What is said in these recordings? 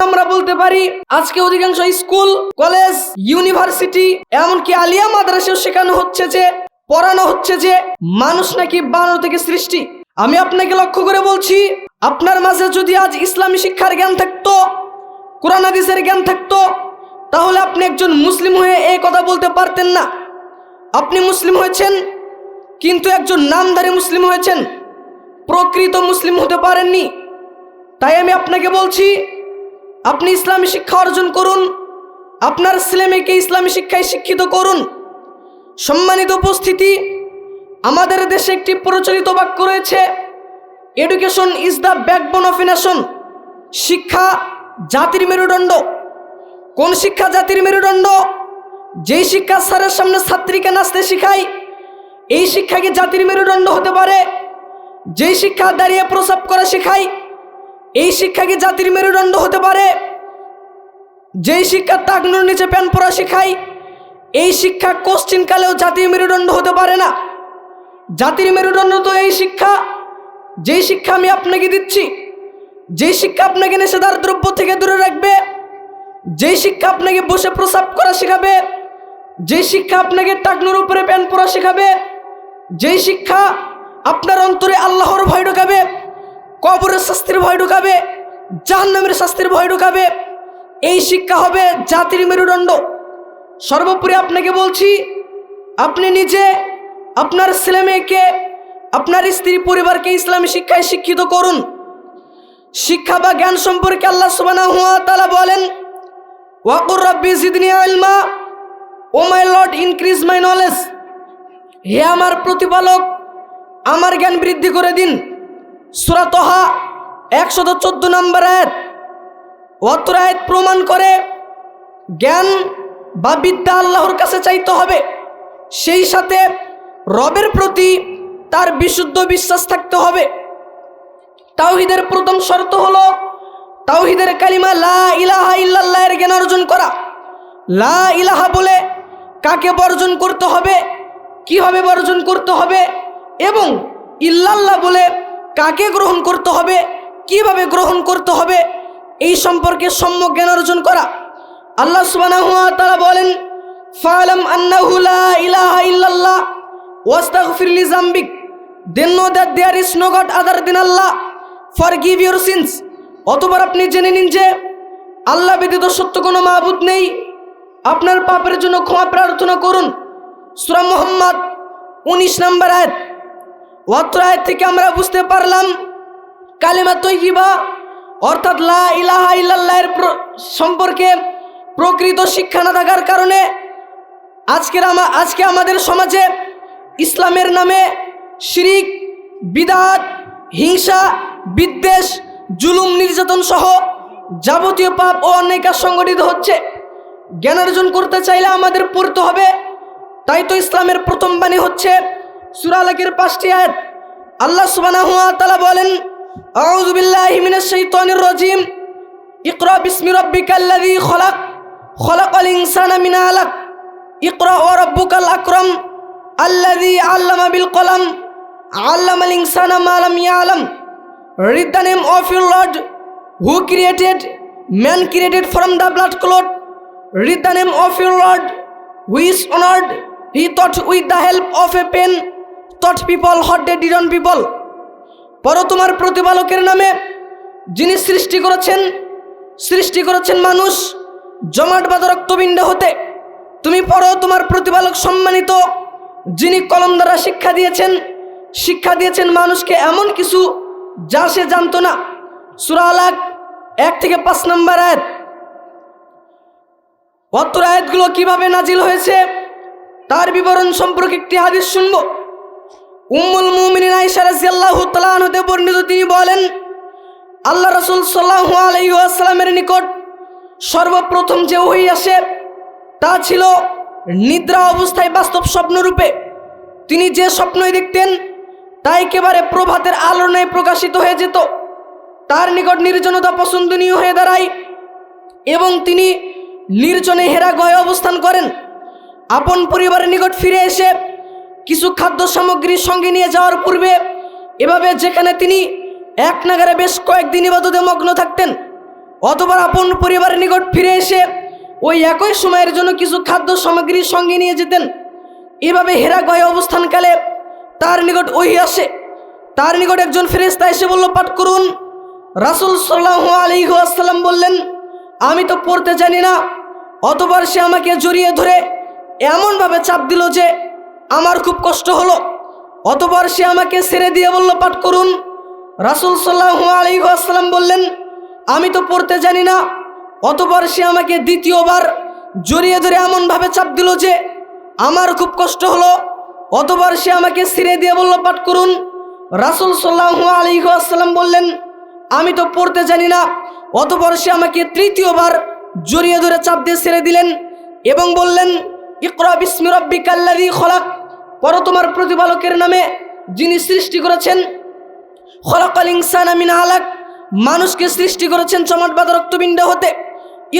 আমরা বলতে পারি আজকে অধিকাংশ স্কুল, কলেজ, ইউনিভার্সিটি, এমনকি আলিয়া মাদ্রাসাও শেখানো হচ্ছে যে, পড়ানো হচ্ছে যে মানুষ নাকি বানর থেকে সৃষ্টি। আমি আপনাকে লক্ষ্য করে বলছি, আপনার মাঝে যদি আজ ইসলামী শিক্ষার জ্ঞান থাকতো, কোরআন হাদিসের জ্ঞান থাকতো, তাহলে আপনি একজন মুসলিম হয়ে এই কথা বলতে পারতেন না। আপনি মুসলিম হয়েছেন, কিন্তু একজন নামধারী মুসলিম হয়েছেন। প্রকৃত মুসলিম হতে পারেননি। তাই আমি আপনাকে বলছি আপনি ইসলামী শিক্ষা অর্জন করুন। আপনার ছেলেমেয়েকে ইসলামী শিক্ষায় শিক্ষিত করুন। সম্মানিত উপস্থিতি, আমাদের দেশে একটি প্রচলিত বাক্য রয়েছে education is the backbone of a nation শিক্ষা জাতির মেরুদণ্ড। কোন শিক্ষা জাতির মেরুদণ্ড? যেই শিক্ষা স্যারের সামনে ছাত্রীকে নাচতে শিখায় এই শিক্ষা কি জাতির মেরুদণ্ড হতে পারে? যেই শিক্ষা দাঁড়িয়ে প্রসাব করা শেখায় এই শিক্ষা কি জাতির মেরুদণ্ড হতে পারে। যেই শিক্ষা টাকনুর নিচে প্যান পরা শিখাই এই শিক্ষা কোশ্চিনকালেও জাতির মেরুদণ্ড হতে পারে না। জাতির মেরুদণ্ড তো এই শিক্ষা, যেই শিক্ষা আমি আপনাকে দিচ্ছি, যেই শিক্ষা আপনাকে নেশাদার দ্রব্য থেকে দূরে রাখবে, যেই শিক্ষা আপনাকে বসে প্রসাব করা শেখাবে যে শিক্ষা আপনাকে টাকনুর উপরে প্যান পরা শেখাবে, যেই শিক্ষা আপনার অন্তরে আল্লাহর ভয় ঢোকাবে কবরের শাস্তির ভয় ঢুকাবে, জাহান্নামের শাস্তির ভয় ঢুকাবে, এই শিক্ষা হবে জাতির মেরুদণ্ড। সর্বোপরি আপনাকে বলছি, আপনি নিজে আপনার ছেলে মেয়েকে, আপনার স্ত্রী পরিবারকে ইসলামী শিক্ষায় শিক্ষিত করুন। শিক্ষা বা জ্ঞান সম্পর্কে আল্লাহ সুবহানাহু ওয়া তাআলা বলেন, ওয়াকুর রব্বি জিদনি ইলমা O my Lord, increase my knowledge. হে আমার প্রতিপালক, আমার জ্ঞান বৃদ্ধি করে দিন। সুরাতহা একশত চোদ্দ নম্বর আয়াত। অত্র আয়াত প্রমাণ করে জ্ঞান বা বিদ্যা আল্লাহর কাছে চাইতে হবে। সেই সাথে রবের প্রতি তার বিশুদ্ধ বিশ্বাস থাকতে হবে। তাওহিদের প্রথম শর্ত হলো তাওহিদের কালিমা লা ইলাহা ইল্লাল্লাহের জ্ঞান অর্জন করা। লা ইলাহা বলে কাকে বর্জন করতে হবে, কীভাবে বর্জন করতে হবে এবং ইল্লাল্লাহ বলে কাকে গ্রহণ করতে হবে? কীভাবে গ্রহণ করতে হবে? এই সম্পর্কে সম্যক জ্ঞান অর্জন করা। আল্লাহ তাআলা বলেন, ফালাম ইল্লাল্লাহ নো আদার আল্লাহ। সিনস আপনি জেনে নিন যে, আল্লাহ ব্যতীত সত্য কোনো মাহবুদ নেই। আপনার পাপের জন্য ক্ষমা প্রার্থনা করুন। সুরা মোহাম্মদ উনিশ নম্বর আয়াত। অত্র আয়াত থেকে আমরা বুঝতে পারলাম কালেমা তৈবা অর্থাৎ লা ইলাহা ইল্লাল্লাহের প্র- সম্পর্কে প্রকৃত শিক্ষা না থাকার কারণে আজকের আমা আজকে আমাদের সমাজে ইসলামের নামে শিরিক, বিদাত, হিংসা, বিদ্বেষ, জুলুম, নির্যাতন সহ যাবতীয় পাপ ও অন্যায় সংগঠিত হচ্ছে। জ্ঞান অর্জন করতে চাইলে আমাদের পড়তে হবে। তাই তো ইসলামের প্রথম বাণী হচ্ছে সুরালাকের পাঁচটি আয়াত। আল্লাহ সুবহানাহু ওয়া বলেন আউযু বিল্লাহি মিনাশ শাইতানির রাজিম। ইকরা বিসমি রাব্বিকাল্লাযী খলাক। খলাকাল ইনসানা মিন আলাক ইকরা ওয়া কলাম। আল্লামাল ইনসানা মা লাম Read the name of your Lord who created man created from the blood clot. Read the name of your Lord who is honored. He taught with the help of a pen, taught people did on people. পরো তোমার প্রতিপালকের নামে যিনি সৃষ্টি করেছেন সৃষ্টি করেছেন মানুষ, জমাট বাঁধা রক্তবিণ্ড হতে, তুমি পড়ো তোমার প্রতিপালক সম্মানিত, যিনি কলম দ্বারা শিক্ষা দিয়েছেন শিক্ষা দিয়েছেন মানুষকে এমন কিছু যা সে জানতো না। সুরা আলাক এক থেকে পাঁচ নম্বর আয়াত। অত্র আয়াতগুলো কীভাবে নাজিল হয়েছে, তার বিবরণ সম্পর্কে একটি হাদিস শুনব। উম্মুল মুমিনিন আয়েশা রাদিয়াল্লাহু তাআলা হতে বর্ণিত তিনি বলেন, আল্লাহ রাসূল সাল্লাল্লাহু আলাইহি ওয়াসাল্লামের নিকট সর্বপ্রথম যে ওহী আসে তা ছিল নিদ্রা অবস্থায় বাস্তব স্বপ্নরূপে। তিনি যে স্বপ্নই দেখতেন তা একেবারে প্রভাতের আলো ন্যায় প্রকাশিত হয়ে যেত। তার নিকট নির্জনতা পছন্দনীয় হয়ে দাঁড়ায় এবং তিনি নির্জনে হেরা গয়ে অবস্থান করেন। আপন পরিবারের নিকট ফিরে এসে কিছু খাদ্য সামগ্রী সঙ্গে নিয়ে যাওয়ার পূর্বে এভাবে যেখানে তিনি এক নাগারে বেশ কয়েকদিন ইবাদতে মগ্ন থাকতেন অতবার আপন পরিবারের নিকট ফিরে এসে ওই একই সময়ের জন্য কিছু খাদ্য সামগ্রী সঙ্গে নিয়ে যেতেন। এভাবে হেরা গয়ে অবস্থানকালে তার নিকট ওই আসে। তার নিকট একজন ফেরেস্তা এসে বলল, পাঠ করুন। রাসুল সাল্লাহ আলী আসসালাম বললেন, আমি তো পড়তে জানি না, অতবার সে আমাকে জড়িয়ে ধরে এমনভাবে চাপ দিল যে আমার খুব কষ্ট হলো। অতবার সে আমাকে ছেড়ে দিয়ে বলল, পাঠ করুন। রাসুল সাল্লাহ আলী আসসালাম বললেন, আমি তো পড়তে জানি না। অতবার সে আমাকে দ্বিতীয়বার জড়িয়ে ধরে এমনভাবে চাপ দিল যে আমার খুব কষ্ট হলো। অতবার সে আমাকে ছিঁড়ে দিয়ে বলল, পাঠ করুন। রাসুল সাল্লাহ আসসালাম বললেন, আমি তো পড়তে জানি না। অতপর সে আমাকে তৃতীয়বার জড়িয়ে ধরে চাপ দিয়ে ছেড়ে দিলেন এবং বললেন, ইকরা বিস্মি রব্বি কাল্লাদি খলাক। পর তোমার প্রতিপালকের নামে যিনি সৃষ্টি করেছেন। খলাকাল ইনসান আলাক মানুষকে সৃষ্টি করেছেন চমটবাদ রক্তবিণ্ড হতে।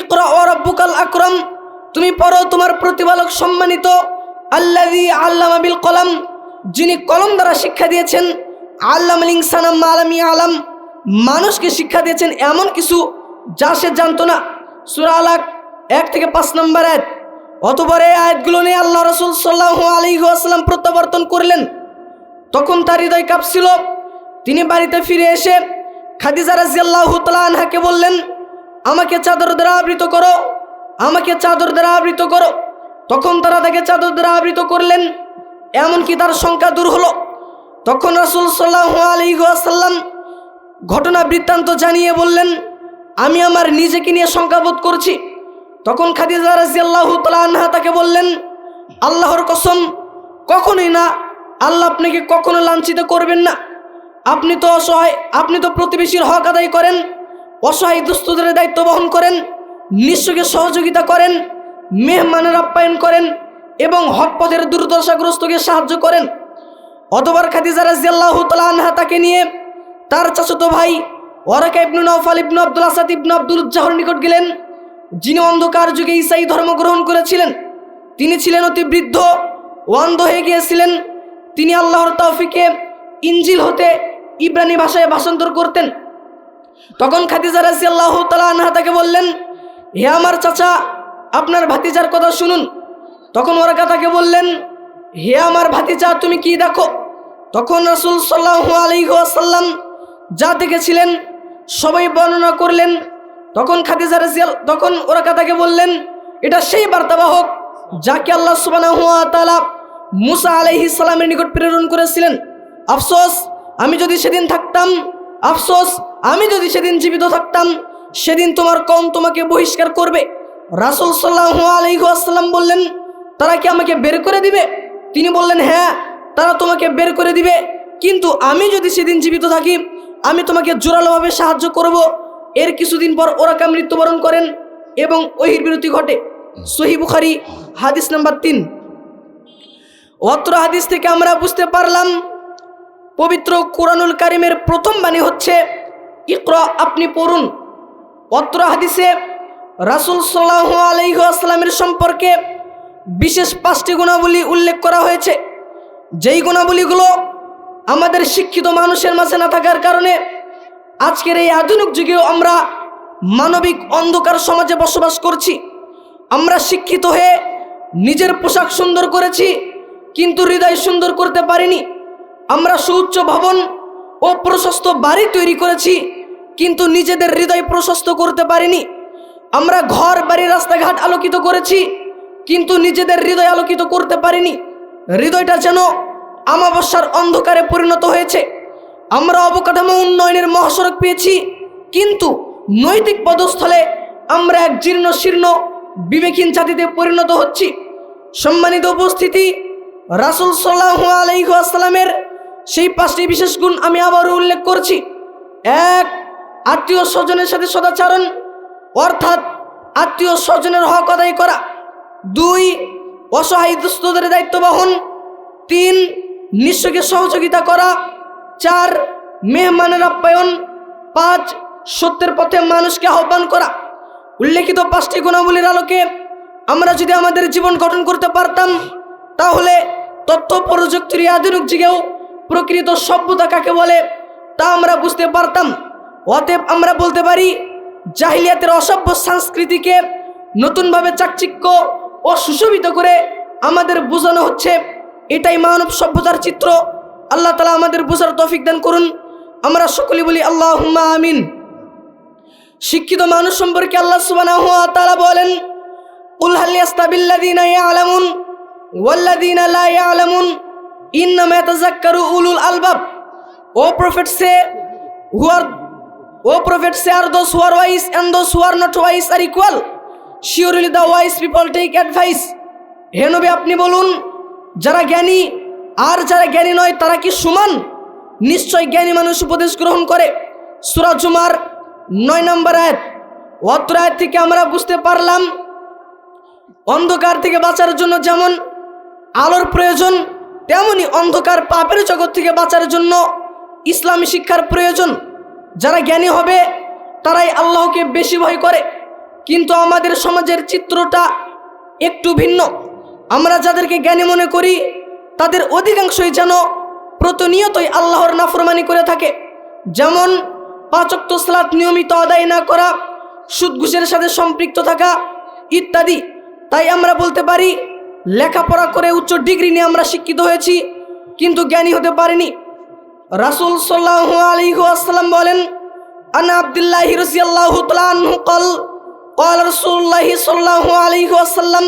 ইকরা ও রব্বুকাল আকরম, তুমি পড়ো তোমার প্রতিপালক সম্মানিত আল্লাদি আল্লাম আবিল কলাম, যিনি কলম দ্বারা শিক্ষা দিয়েছেন আল্লাম আম্মা আলামি আলাম মানুষকে শিক্ষা দিয়েছেন এমন কিছু যা সে জানতো না। সুরা আলাক এক থেকে পাঁচ নম্বর আয়াত। অতবার এই আয়াতগুলো নিয়ে আল্লাহ রসুল সাল্লাহ আলী আসসালাম প্রত্যাবর্তন করলেন। তখন তার হৃদয় কাঁপছিল। তিনি বাড়িতে ফিরে এসে খাদিজা রাজিয়াল্লাহ আনহাকে বললেন, আমাকে চাদর দ্বারা আবৃত করো, আমাকে চাদর দ্বারা আবৃত করো। তখন তারা তাকে চাদর দ্বারা আবৃত করলেন, এমনকি তার সংখ্যা দূর হলো। তখন রাসুল সাল্লাহ আলী আসাল্লাম ঘটনা বৃত্তান্ত জানিয়ে বললেন, আমি আমার নিজেকে নিয়ে শঙ্কাবোধ করছি। তখন খাদিজা রাজিয়াল্লাহ আনহা তাকে বললেন আল্লাহর কসম, কখনোই না। আল্লাহ আপনাকে কখনো লাঞ্ছিত করবেন না। আপনি তো অসহায়, আপনি তো প্রতিবেশীর হক আদায় করেন, অসহায় দুস্থদের দায়িত্ব বহন করেন নিঃস্বকে সহযোগিতা করেন, মেহমানের আপ্যায়ন করেন এবং হক পথের দুর্দশাগ্রস্তকে সাহায্য করেন। অতবার খাদিজা রাজিয়াল্লাহ আনহা তাকে নিয়ে তার চাচতো ভাই Waraqa ibn Nawfal ibn Abdul Asad ibn Abdul উজ্জাহর নিকট গেলেন, যিনি অন্ধকার যুগে ইসাই ধর্ম গ্রহণ করেছিলেন। তিনি ছিলেন অতি বৃদ্ধ, অন্ধ হয়ে গিয়েছিলেন। তিনি আল্লাহর তৌফিকে ইঞ্জিল হতে ইব্রানি ভাষায় ভাষান্তর করতেন। তখন খাদিজা রাজি আল্লাহ আনহা তাকে বললেন, হে আমার চাচা, আপনার ভাতিজার কথা শুনুন। তখন ওরাকা তাকে বললেন, হে আমার ভাতিজা, তুমি কি দেখো? তখন রাসুল সাল্লাহ আলহাসাল্লাম যা দেখেছিলেন, সবাই বর্ণনা করলেন। তখন খাদিজা রাজিয়াল তখন ওরাকা তাকে বললেন, এটা সেই বার্তাবাহক যাকে আল্লাহ সুবাহ মুসা আলহি সালামের নিকট প্রেরণ করেছিলেন, আফসোস, আমি যদি সেদিন থাকতাম, আফসোস, আমি যদি সেদিন জীবিত থাকতাম, সেদিন তোমার কম তোমাকে বহিষ্কার করবে। রাসুল সাল্লাহ আলহিহাসাল্লাম বললেন, তারা কি আমাকে বের করে দিবে? তিনি বললেন হ্যাঁ তারা তোমাকে বের করে দিবে, কিন্তু আমি যদি সেদিন জীবিত থাকি, আমি তোমাকে জোরালোভাবে সাহায্য করব। এর কিছুদিন পর ওরাকা মৃত্যুবরণ করেন এবং ওহির বিরতি ঘটে। সহি বুখারি হাদিস নাম্বার তিন। অত্র হাদিস থেকে আমরা বুঝতে পারলাম, পবিত্র কোরআনুল কারিমের প্রথম বাণী হচ্ছে, ইকরা, আপনি পড়ুন। অত্র হাদিসে রাসুল সাল্লাহ আলহিহাস্লামের সম্পর্কে বিশেষ পাঁচটি গুণাবলী উল্লেখ করা হয়েছে। যেই গুণাবলীগুলো আমাদের শিক্ষিত মানুষের মাঝে না থাকার কারণে আজকের এই আধুনিক যুগেও আমরা মানবিক অন্ধকার সমাজে বসবাস করছি। আমরা শিক্ষিত হয়ে নিজের পোশাক সুন্দর করেছি, কিন্তু হৃদয় সুন্দর করতে পারিনি। আমরা সুউচ্চ ভবন ও প্রশস্ত বাড়ি তৈরি করেছি, কিন্তু নিজেদের হৃদয় প্রশস্ত করতে পারিনি। আমরা ঘর, বাড়ি, রাস্তাঘাট আলোকিত করেছি, কিন্তু নিজেদের হৃদয় আলোকিত করতে পারিনি। হৃদয়টা যেন আমাবস্যার অন্ধকারে পরিণত হয়েছে। আমরা অবকাঠামো উন্নয়নের মহাসড়ক পেয়েছি, কিন্তু নৈতিক পদস্থলে আমরা এক জীর্ণ শীর্ণ বিবেকহীন জাতিতে পরিণত হচ্ছি। সম্মানিত উপস্থিতি, রাসুল সাল্লাহ আলাইসাল্লামের সেই পাঁচটি বিশেষ গুণ আমি আবারও উল্লেখ করছি। এক, আত্মীয় স্বজনের সাথে সদাচরণ, অর্থাৎ আত্মীয় স্বজনের হক আদায় করা। দুই, অসহায় দুস্থদের দায়িত্ব বহন। তিন নিঃস্বকে সহযোগিতা করা। চার, মেহমানের আপ্যায়ন। পাঁচ, সত্যের পথে মানুষকে আহ্বান করা। উল্লেখিত পাঁচটি গুণাবলীর আলোকে আমরা যদি আমাদের জীবন গঠন করতে পারতাম, তাহলে তথ্য প্রযুক্তির আধুনিক যুগেও প্রকৃত সভ্যতা কাকে বলে, তা আমরা বুঝতে পারতাম। অতএব আমরা বলতে পারি, জাহিলিয়াতের অসভ্য সংস্কৃতিকে নতুনভাবে চাকচিক্য ও সুশোভিত করে আমাদের বোঝানো হচ্ছে। এটাই মানব সভ্যতার চিত্র। আল্লাহ তালা আমাদের বোঝার তৌফিক দান করুন। আমরা সকলে বলি আল্লাহ আমিন। শিক্ষিত মানুষ সম্পর্কে আল্লাহ ওয়া তাআলা বলেন ইয়াতাযাক্কারু উলুল আলবাব। O prophet say O prophet say are wise who not are equal wise advice আপনি বলুন, যারা জ্ঞানী, আর যারা জ্ঞানী নয়, তারা কি সমান? নিশ্চয় জ্ঞানী মানুষ উপদেশ গ্রহণ করে। সুরা জুমার নয় নম্বর আয়াত, অত্র আয়াত থেকে আমরা বুঝতে পারলাম, অন্ধকার থেকে বাঁচার জন্য যেমন আলোর প্রয়োজন, তেমনি অন্ধকার পাপের জগৎ থেকে বাঁচার জন্য ইসলামী শিক্ষার প্রয়োজন। যারা জ্ঞানী হবে, তারাই আল্লাহকে বেশি ভয় করে। কিন্তু আমাদের সমাজের চিত্রটা একটু ভিন্ন। আমরা যাদেরকে জ্ঞানী মনে করি, তাদের অধিকাংশই যেন প্রতিনিয়তই আল্লাহর নাফরমানি করে থাকে। যেমন পাঁচক্ত সালাত নিয়মিত আদায় না করা সুদঘুষের সাথে সম্পৃক্ত থাকা ইত্যাদি। তাই আমরা বলতে পারি, লেখাপড়া করে উচ্চ ডিগ্রি নিয়ে আমরা শিক্ষিত হয়েছি, কিন্তু জ্ঞানী হতে পারিনি। রাসুল সাল্লাহ আলী আসসালাম বলেন, আনা আবদুল্লাহ রসিয়াল্লাহ তালাহু কল কল রসুল্লাহি সাল্লাহ আলী আসাল্লাম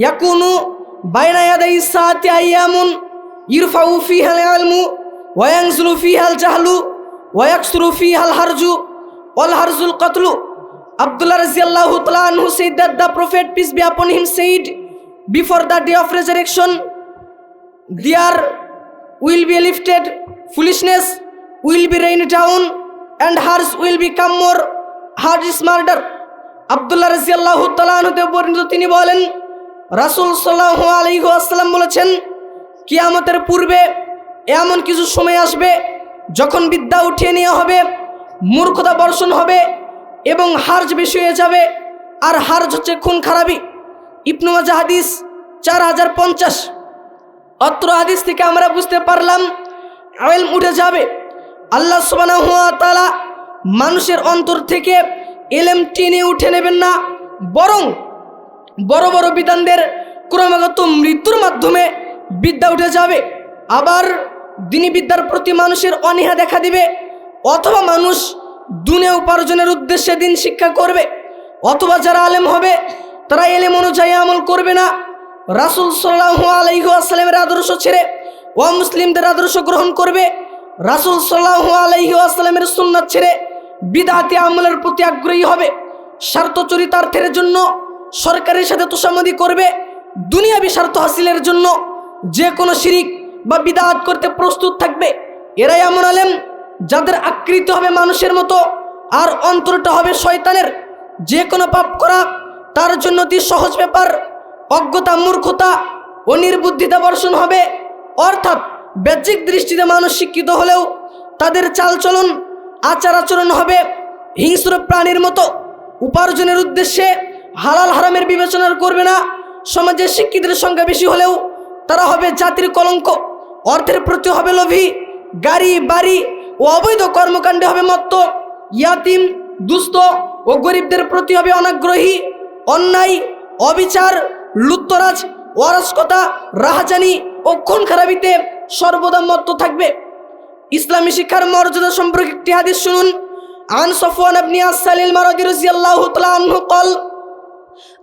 ইয়াকুনু বাইনায়াদাই সাতি আইয়ামুন ইরফাউ ফিহাল আলমু ওয়াংজুলু ফিহাল জাহলু। That the prophet peace the day of resurrection will be will be and will be come more is murder তিনি বলেন, রাসুল সাল্লাহ আলী আসসালাম বলেছেন, কিয়ামতের পূর্বে এমন কিছু সময় আসবে যখন বিদ্যা উঠিয়ে নেওয়া হবে, মূর্খতা বর্ষণ হবে এবং হার্জ বেশি হয়ে যাবে। আর হার্জ হচ্ছে খুন খারাপি। ইবনু মাজা হাদিস চার হাজার পঞ্চাশ। অত্র হাদিস থেকে আমরা বুঝতে পারলাম আয়েল উঠে যাবে। আল্লাহ তাআলা মানুষের অন্তর থেকে এলেম টেনে উঠে নেবেন না, বরং বড় বড় বিধানদের ক্রমাগত মৃত্যুর মাধ্যমে বিদ্যা উঠে যাবে। আবার দিনী বিদ্যার প্রতি মানুষের অনীহা দেখা দিবে, অথবা মানুষ দুনে উপার্জনের উদ্দেশ্যে দিন শিক্ষা করবে, অথবা যারা আলেম হবে, তারা এলেম অনুযায়ী আমল করবে না। রাসুল সাল্লাহ আলাইহু আসসালামের আদর্শ ছেড়ে ও মুসলিমদের আদর্শ গ্রহণ করবে। রাসুল সাল্লাহ আলাইহু আসসালামের সুন্নাত ছেড়ে বিদাতি আমলের প্রতি আগ্রহী হবে। স্বার্থ চরিতার্থের জন্য সরকারের সাথে তোষামদি করবে। দুনিয়াবি স্বার্থ হাসিলের জন্য যে কোনো শিরিক বা বিদাত করতে প্রস্তুত থাকবে। এরাই এমন আলেম যাদের আকৃতি হবে মানুষের মতো আর অন্তরটা হবে শয়তানের। যে কোনো পাপ করা তার জন্য অতি সহজ ব্যাপার। অজ্ঞতা, মূর্খতা ও নির্বুদ্ধিতা বর্ষণ হবে। অর্থাৎ বাহ্যিক দৃষ্টিতে মানুষ শিক্ষিত হলেও তাদের চালচলন আচার আচরণ হবে হিংস্র প্রাণীর মতো। উপার্জনের উদ্দেশ্যে হালাল হারামের বিবেচনা করবে না। সমাজে শিক্ষিতের সংখ্যা বেশি হলেও তারা হবে জাতির কলঙ্ক। অর্থের প্রতি হবে লোভী, গাড়ি, বাড়ি ও অবৈধ কর্মকাণ্ডে হবে মত্ত, ইয়াতিম, দুস্থ ও গরিবদের প্রতি হবে অনাগ্রহী, অন্যায়, অবিচার লুত্তরাজ অরাজকতা, রাহাজানি ও খুন খারাপিতে সর্বদা মত্ত থাকবে। ইসলামী শিক্ষার মর্যাদা সম্পর্কে একটি হাদিস শুনুন। আন সফওয়ান আবনি আসালিল মারদি রাদিয়াল্লাহু তাআলা আনহু কল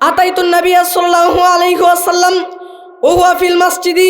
আতাইতুন নবিয়্য সাল্লাল্লাহু আলাইহি ওয়াসাল্লাম, ওহুয়া ফিল মসজিদি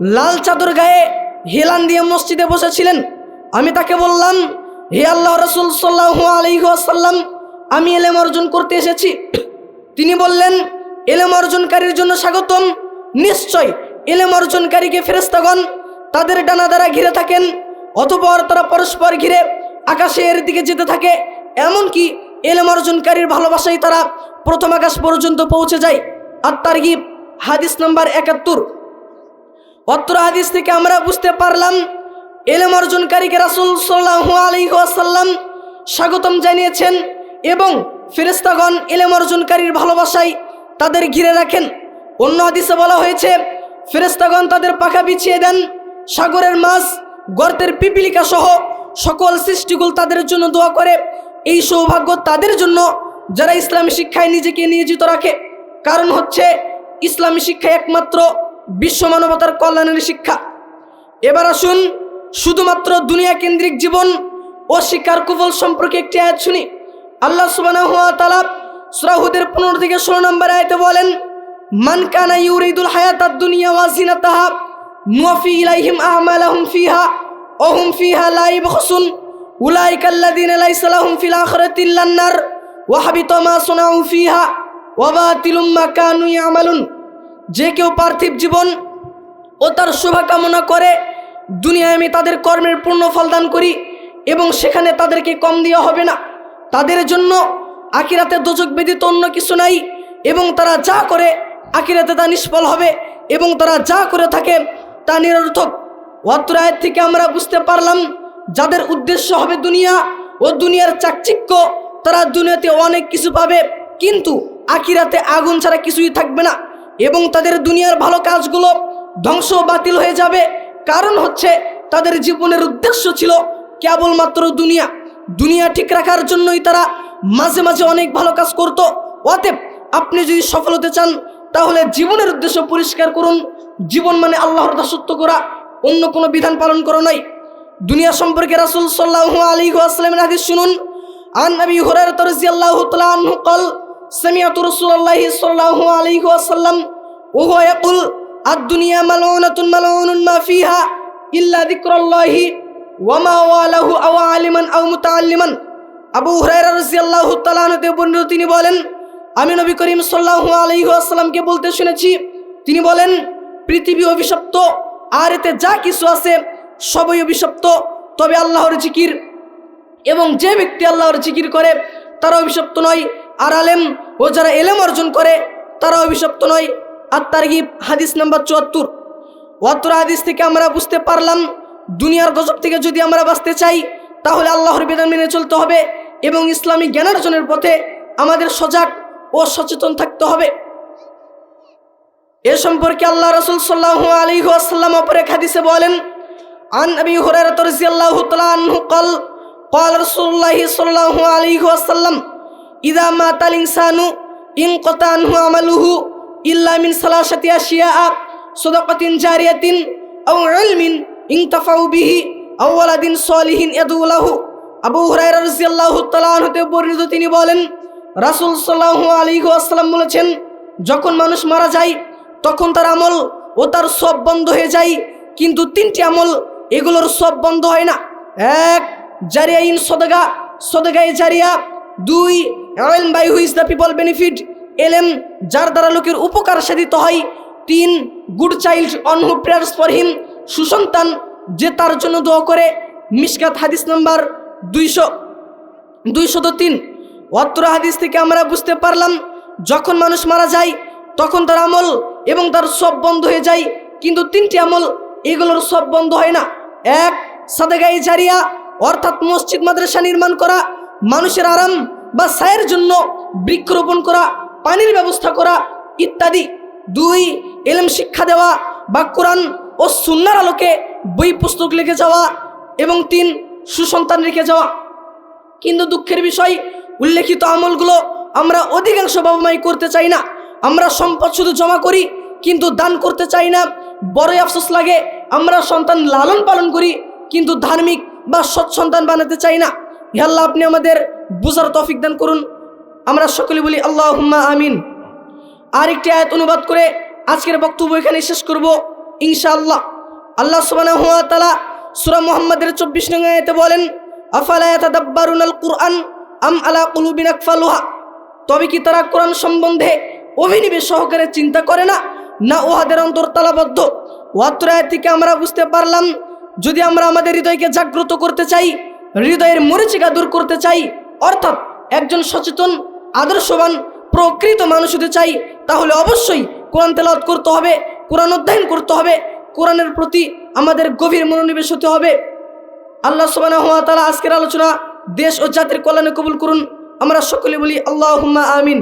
লাল চাদর গায়ে হেলান দিয়ে মসজিদে বসেছিলেন। আমি তাকে বললাম, হে আল্লাহ রসুল সাল্লাহ আলাইহি ওয়াসাল্লাম, আমি এলেম অর্জন করতে এসেছি। তিনি বললেন, এলেম অর্জনকারীর জন্য স্বাগতম। নিশ্চয় এলেম অর্জনকারীকে ফেরেস্তাগণ তাদের ডানা দ্বারা ঘিরে থাকেন, অতপর তারা পরস্পর ঘিরে আকাশের দিকে যেতে থাকে। এমনকি এলেম অর্জনকারীর ভালোবাসায় তারা প্রথম আকাশ পর্যন্ত পৌঁছে যায়। আর তার হাদিস নাম্বার একাত্তর। অত্র হাদিস থেকে আমরা বুঝতে পারলাম, এলেম অর্জনকারীকে রাসুল সাল্লাহ আলহিহাসাল্লাম স্বাগতম জানিয়েছেন এবং ফেরেস্তাগণ এলেম অর্জনকারীর ভালোবাসায় তাদের ঘিরে রাখেন। অন্য হাদিসে বলা হয়েছে ফেরেস্তাগণ তাদের পাখা বিছিয়ে দেন, সাগরের মাছ, গর্তের পিপিলিকা সহ সকল সৃষ্টিগুল তাদের জন্য দোয়া করে। এই সৌভাগ্য তাদের জন্য যারা ইসলামী শিক্ষায় নিজেকে নিয়োজিত রাখে। কারণ হচ্ছে, ইসলামী শিক্ষা একমাত্র বিশ্ব মানবতার কল্যাণের শিক্ষা। এবার আসুন শুধুমাত্র দুনিয়া কেন্দ্রিক জীবন ও শিক্ষার কুফল সম্পর্কে একটি আয়াত শুনি। আল্লাহ সুবহানাহু ওয়া তাআলা সূরা হুদের 15 থেকে 16 নম্বর আয়াতে বলেন, মান কানা ইউরিদুল হায়াতাদ দুনিয়া ওয়া জিনাতাহা নুফি ইলাইহিম আমালাহুম ফিহা ওয়া হুম ফিহা লা ইয়াবখসুন উলাইকা আল্লাযীনা লাইসা লাহুম ফিল আখিরাতি ইল্লান নার ওয়া হাবিতা মা সানাউ ফিহা ওয়া বাতিলুম মা কানু ইয়ামালুন। যে কেউ পার্থিব জীবন ও তার শুভকামনা করে, দুনিয়ায় আমি তাদের কর্মের পূর্ণ ফল দান করি এবং সেখানে তাদেরকে কম দেওয়া হবে না। তাদের জন্য আকিরাতে দোজক ব্যতীত অন্য কিছু নাই এবং তারা যা করে আকিরাতে তা নিষ্ফল হবে এবং তারা যা করে থাকে তা নিরর্থক। অত্রায়ের থেকে আমরা বুঝতে পারলাম, যাদের উদ্দেশ্য হবে দুনিয়া ও দুনিয়ার চাকচিক্য, তারা দুনিয়াতে অনেক কিছু পাবে, কিন্তু আকিরাতে আগুন ছাড়া কিছুই থাকবে না। এবং তাদের দুনিয়ার ভালো কাজগুলো ধ্বংস ও বাতিল হয়ে যাবে কারণ হচ্ছে তাদের জীবনের উদ্দেশ্য ছিল কেবলমাত্র দুনিয়া দুনিয়া ঠিক রাখার জন্যই তারা মাঝে মাঝে অনেক ভালো কাজ করত অতএব আপনি যদি সফল হতে চান তাহলে জীবনের উদ্দেশ্য পরিষ্কার করুন জীবন মানে আল্লাহর দাসত্ব করা অন্য কোনো বিধান পালন করা নয় দুনিয়া সম্পর্কে রাসূল সাল্লাল্লাহু আলাইহি ওয়াসাল্লামের হাদিস শুনুন আন নবী হুরায়রা রাদিয়াল্লাহু তাআলা আনহু قال সামিয়াতু রাসূলুল্লাহি সাল্লাল্লাহু আলাইহি ওয়াসাল্লাম ওয়া ইয়াকুল আদ-দুনিয়া মালউনাতুন মালউনুন মা ফিহা ইল্লা যিকরুল্লাহি ওয়া মা ওয়ালাহু আও আলিমান আও মুতাআল্লিমান আবু হুরায়রা রাদিয়াল্লাহু তাআলা নতে বর্ণিত তিনি বলেন, আমি নবী করিম সাল্লাহু আলাইহি ওয়াসাল্লামকে বলতে শুনেছি, তিনি বলেন, পৃথিবী অভিশপ্ত আর এতে যা কিছু আছে সবই অভিশপ্ত, তবে আল্লাহর জিকির এবং যে ব্যক্তি আল্লাহর জিকির করে তারা অভিশপ্ত নয় আর আলেম ও যারা এলেম অর্জন করে তারা অভিশপ্ত নয় আর তারগিব হাদিস নাম্বার চুয়াত্তর অত্র হাদিস থেকে আমরা বুঝতে পারলাম দুনিয়ার গজব থেকে যদি আমরা বাঁচতে চাই তাহলে আল্লাহর বিধান মেনে চলতে হবে এবং ইসলামী জ্ঞানার্জনের পথে আমাদের সজাগ ও সচেতন থাকতে হবে এ সম্পর্কে আল্লাহ রসুল সাল্লাহ আলী আসাল্লাম অপরে হাদিসে বলেন عن أبي هريرة رضي الله تعالى عنه قال قال رسول الله صلى الله عليه وسلم ইদা মাতাল ইনসানু ইন কতানহু আমালুহু ইল্লামিন সালাসাতিয়া শিয়া আপ সদকতিন জারিয়াতিন আউ ইলমিন ইনতাফাউ বিহি আউওয়ালাদিন সলিহিন ইয়াদুলাহু আবু হুরায়রা রাদিয়াল্লাহু তাআলা হতে বর্ণিত তিনি বলেন, রাসূল সাল্লাল্লাহু আলাইহি ওয়াসাল্লাম বলেছেন, যখন মানুষ মারা যায়, তখন তার আমল ও তার সব বন্ধ হয়ে যায়, কিন্তু তিনটি আমল, এগুলোর সব বন্ধ হয় না। এক, জারিয়া ইন সদগা সদগায় জারিয়া। দুই এলম by which the people benefit. এলেম, যার দ্বারা লোকের উপকার সাধিত হয়। তিন, good child one who prayers for him. সুসন্তান, যে তার জন্য দোয়া করে। মিসকাত হাদিস নাম্বার দুইশো, দুইশত তিন। অত্র হাদিস থেকে আমরা বুঝতে পারলাম, যখন মানুষ মারা যায়, তখন তার আমল এবং তার সব বন্ধ হয়ে যায়। কিন্তু তিনটি আমল, এগুলোর সব বন্ধ হয় না। এক সাদেগাই জারিয়া, অর্থাৎ মসজিদ মাদ্রাসা নির্মাণ করা। মানুষের আরাম বা সায়ের জন্য বৃক্ষরোপণ করা, পানির ব্যবস্থা করা ইত্যাদি। দুই এলেম শিক্ষা দেওয়া বা কোরআন ও সুন্নার আলোকে বই, পুস্তক লিখে যাওয়া এবং তিন, সুসন্তান রেখে যাওয়া। কিন্তু দুঃখের বিষয়, উল্লেখিত আমলগুলো আমরা অধিকাংশ বাবা মাই করতে চাই না। আমরা সম্পদ শুধু জমা করি, কিন্তু দান করতে চাই না। বড়ই আফসোস লাগে, আমরা সন্তান লালন পালন করি, কিন্তু ধার্মিক বা সৎ সন্তান বানাতে চাই না। আল্লাহ আপনি আমাদের বুঝার তফিক দান করুন। আমরা সকলে বলি আল্লাহ হুম্মা আমিন। আরেকটি আয়াত অনুবাদ করে আজকের বক্তব্য এখানে শেষ করব। ইনশাআল্লাহ। আল্লাহ ওয়া তাআলা সূরা মুহাম্মাদের 24 নং বলেন কুরআন আম আলা তবে কি তারা কোরআন সম্বন্ধে অভিনিবেশ সহকারে চিন্তা করে না? না উহাদের অন্তর তালাবদ্ধ? ওয়াত্রায় থেকে আমরা বুঝতে পারলাম, যদি আমরা আমাদের হৃদয়কে জাগ্রত করতে চাই, হৃদয়ের মরিচিকা দূর করতে চাই অর্থাৎ একজন সচেতন, আদর্শবান, প্রকৃত মানুষ হতে চাই, তাহলে অবশ্যই কোরআন তেলাওয়াত করতে হবে, কোরআন অধ্যয়ন করতে হবে, কোরআনের প্রতি আমাদের গভীর মনোনিবেশ হতে হবে। আল্লাহ সুবহানাহু ওয়া তালা আজকের আলোচনা দেশ ও জাতির কল্যাণে কবুল করুন। আমরা সকলে বলি আল্লাহ আমিন।